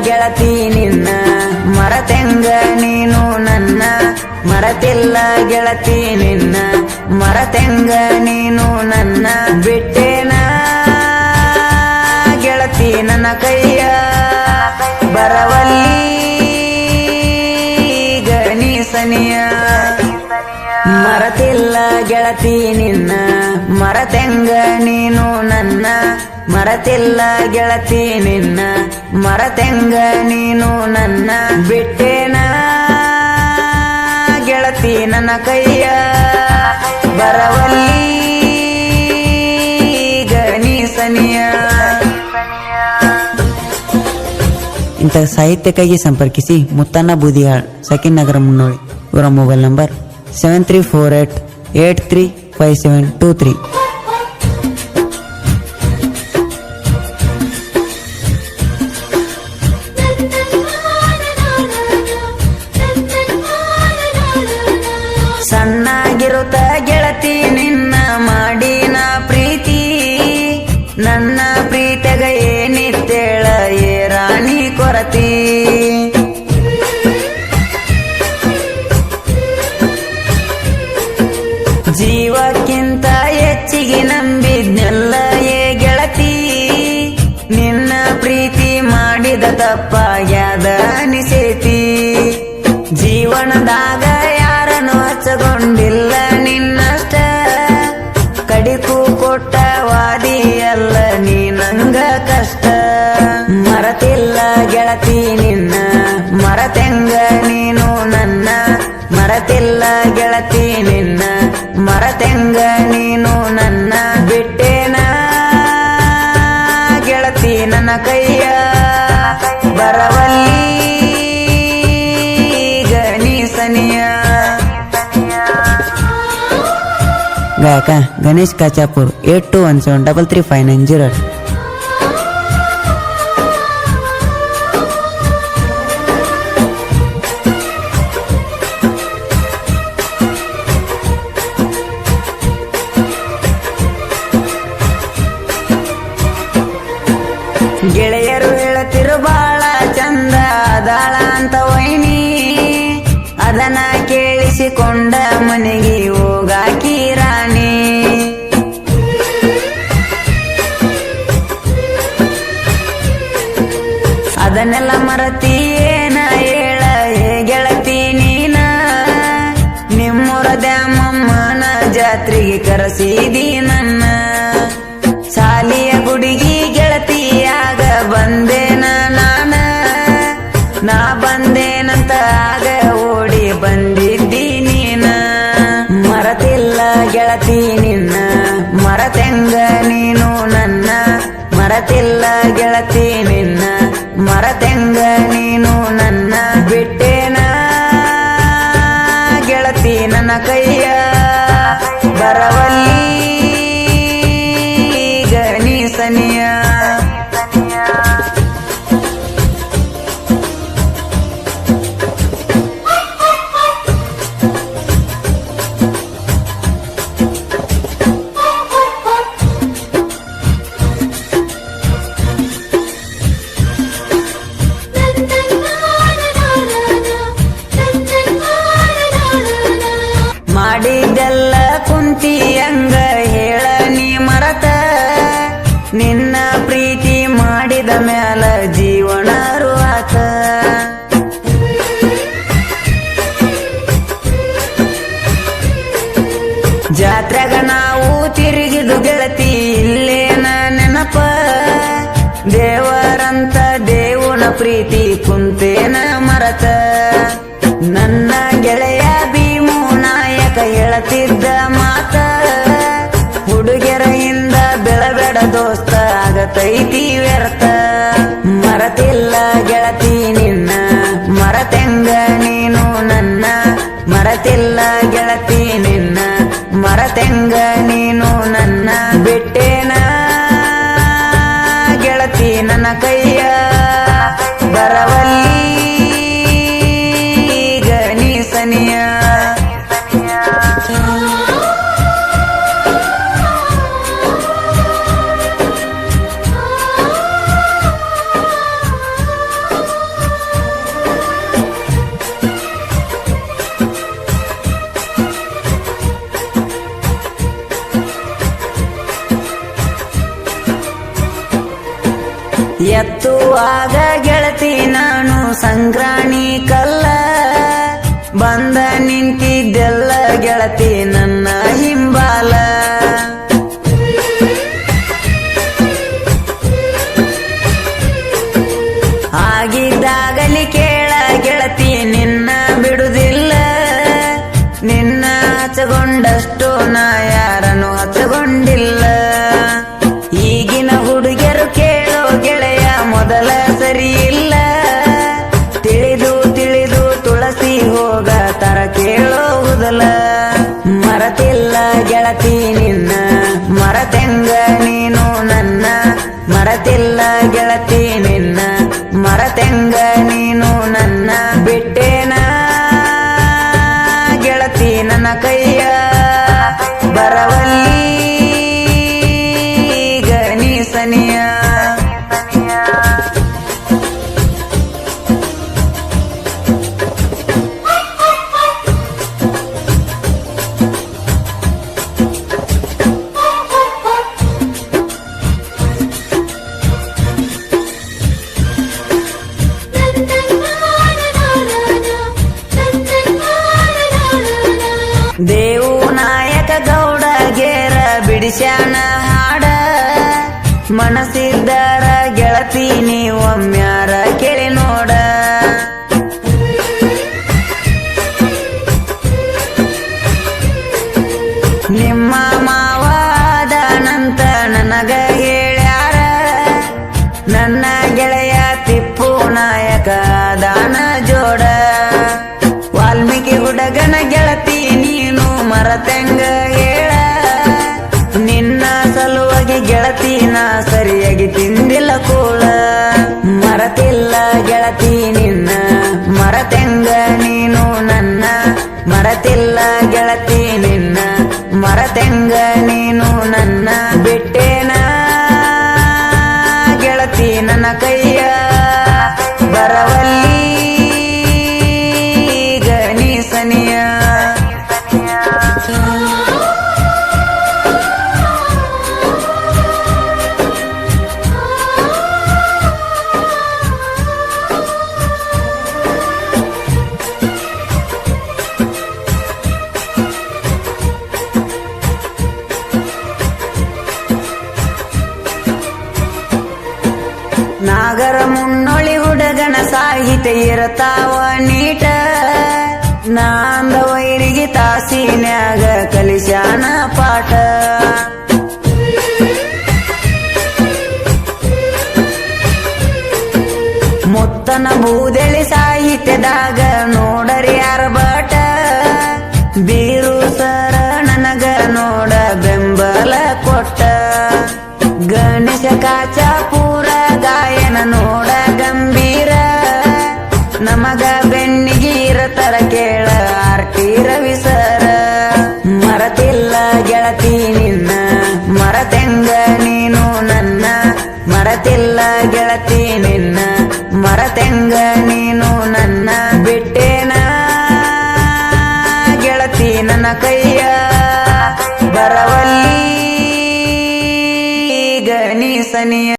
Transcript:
ಗೆಳತಿ ನಿನ್ನ. ಮರತೆಂಗ ನೀನು ನನ್ನ. ಮರತಿಲ್ಲ ಗೆಳತಿ ನಿನ್ನ. ಮರತೆಂಗ ನೀನು ನನ್ನ. ಬಿಟ್ಟೇನ? ಗೆಳತಿ ನನ್ನ ಕೈಯ. ಬರವಲ್ಲಿ ಗಣೀಸನಿಯ. ಮರತಿಲ್ಲ ಗೆಳತಿ ನಿನ್ನ. ಮರತೆಂಗ ನೀನು ನನ್ನ. ಮರತಿಲ್ಲ ಗೆಳತಿ ನಿನ್ನ. ಮರತೆಂಗ ನೀನು ನನ್ನ ಬಿಟ್ಟೇನ? ಗೆಳತಿ ನನ್ನ ಕೈಯ ಬರವಲ್ಲಿ ಗಣೀಸನಿಯ. ಇಂಥ ಸಾಹಿತ್ಯಕ್ಕಾಗಿ ಸಂಪರ್ಕಿಸಿ ಮುತ್ತಣ್ಣ ಬೂದಿಯಾಳ್, ಸಕಿನ್ ನಗರ ಮುನ್ನೋಳಿ. ಇವರ mobile number seven three four eight eight three five seven two three ಸಣ್ಣಾಗಿರುತ್ತ ಗೆಳತಿ ನಿನ್ನ ಮಾಡಿನ ಪ್ರೀತಿ. ನನ್ನ ಪ್ರೀತಿಗ ಏನಿತ್ತೇಳ ಏ ರಾಣಿ ಕೊರತಿ. ಜೀವಕ್ಕಿಂತ ಹೆಚ್ಚಿಗೆ ನಂಬಿದ್ನೆಲ್ಲ ನನ್ನ ಕೈಯ ಬರವಲ್ಲಿ ಗಣೇಶನಿಯ. ಗಾಯಕ Ganesh Kachapur eight two one seven, double three five nine zero ಕೇಳಿಸಿಕೊಂಡ ಮನೆಗೆ ಹೋಗಾಕಿ ರಾಣಿ. ಅದನ್ನೆಲ್ಲ ಮರತಿ ಏನ ಹೇಳ ಗೆಳತಿ ನೀನ? ನಿಮ್ಮೂರ ದ್ಯಾಮಮ್ಮನ ಜಾತ್ರೆಗೆ ಕರೆಸಿದಿ ನಿನ್ನ ಮರತೆಂಗ ನೀನು ನನ್ನ ಮರತಿಲ್ಲ ಗೆಳತಿ ನಿನ್ನ ಮರತೆಂಗ ನೀನು ನನ್ನ ಬಿಟ್ಟೇನ ಗೆಳತಿ ನನ್ನ ಕೈಯ ಬರವಲ್ಲಿ ಮಾಡಿದ್ದೆಲ್ಲ ಪ್ರೀತಿ ಕುಂತೇನ ಮರತ. ನನ್ನ ಗೆಳೆಯ ಭೀಮು ನಾಯಕ ಹೇಳತಿದ್ದ ಮಾತ. ಹುಡುಗರೆಯಿಂದ ಬೆಳಬೇಡ ದೋಸ್ತ, ಆಗತೈತಿ ವ್ಯರ್ಥ. ಮರತಿಲ್ಲ ಗೆಳತಿ ನಿನ್ನ ಮರತೆಂಗ ನೀನು ನನ್ನ. ಮರತಿಲ್ಲ ಗೆಳತಿ ನಿನ್ನ ಮರತೆಂಗ ನೀನು ನನ್ನ. ಎತ್ತುವಾಗ ಗೆಳತಿ ನಾನು ಸಂಗ್ರಾಣಿ ಕಲ್ಲ. ಬಂದ ನಿಂತಿದ್ದೆಲ್ಲ ಗೆಳತಿ ನನ್ನ ನನ್ನ ಕೈಯ ಗೇರ ಬಿಡಿಸ್ಯಾನ ಹಾಡ. ಮನಸ್ಸಿದ್ದಾರ ಗೆಳತಿ ನೀವೊಮ್ಮ್ಯಾರ ಕೇಳಿ ನೋಡ. ನಿಮ್ಮ ಮಾವಾದನಂತ ನನಗ ಹೇಳ್ಯಾರ, ನನ್ನ ಗೆಳೆಯ ತಿಪ್ಪು ನಾಯಕ ದಾನ ಜೋಡ. ವಾಲ್ಮೀಕಿ ಹುಡುಗನ ಗೆಳತಿ ನೀನು ಮರತೆಂಗ. ಸಾಹಿತ್ಯ ಇರತಾವ ನೀಟ. ನಾಂದ ವೈರಿಗೆ ತಾಸಿನ್ಯಾಗ ಕಲಿಸ್ಯಾನ ಮರತಿಲ್ಲ ಗೆಳತಿ ನಿನ್ನ ಮರತೆಂಗ ನೀನು ನನ್ನ ಬಿಟ್ಟೇನ? ಗೆಳತಿ ನನ್ನ ಕೈಯ ಬರವಲ್ಲಿ ಗಣೀಸನಿಯ